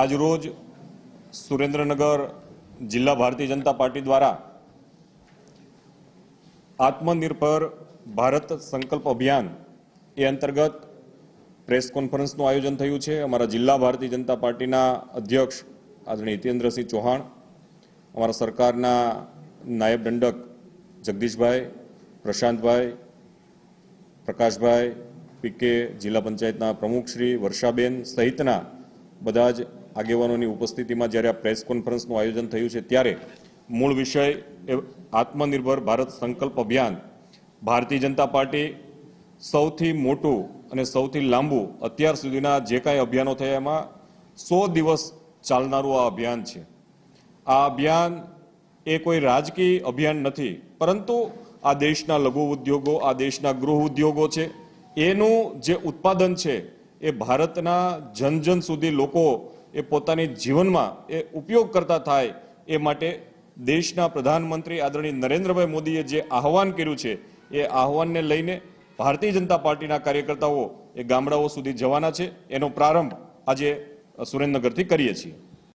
આજરોજ સુરેન્દ્રનગર જિલ્લા ભારતીય જનતા પાર્ટી દ્વારા આત્મનિર્ભર ભારત સંકલ્પ અભિયાન એ અંતર્ગત પ્રેસ કોન્ફરન્સનું આયોજન થયું છે. અમારા જિલ્લા ભારતીય જનતા પાર્ટીના અધ્યક્ષ આદરણીય હિતેન્દ્રસિંહ ચૌહાણ, અમારા સરકારના નાયબ દંડક જગદીશભાઈ, પ્રશાંતભાઈ, પ્રકાશભાઈ પીકે જિલ્લા પંચાયતના પ્રમુખશ્રી વર્ષાબેન સહિતના બધા જ આગેવાનોની ઉપસ્થિતિમાં જ્યારે આ પ્રેસ કોન્ફરન્સનું આયોજન થયું છે, ત્યારે મૂળ વિષય એ આત્મનિર્ભર ભારત સંકલ્પ અભિયાન ભારતીય જનતા પાર્ટી સૌથી મોટું અને સૌથી લાંબુ અત્યાર સુધીના જે કાંઈ અભિયાનો થયા એમાં સો દિવસ ચાલનારું આ અભિયાન છે. આ અભિયાન એ કોઈ રાજકીય અભિયાન નથી, પરંતુ આ દેશના લઘુ ઉદ્યોગો, આ દેશના ગૃહ ઉદ્યોગો છે. એનું જે ઉત્પાદન છે, એ ભારતના જન જન સુધી લોકો એ પોતાની જીવનમાં એ ઉપયોગ કરતા થાય એ માટે દેશના પ્રધાનમંત્રી આદરણીય નરેન્દ્રભાઈ મોદીએ જે આહવાન કર્યું છે, એ આહવાનને લઈને ભારતીય જનતા પાર્ટીના કાર્યકર્તાઓ એ ગામડાઓ સુધી જવાના છે. એનો પ્રારંભ આજે સુરેન્દ્રનગરથી કરીએ છીએ.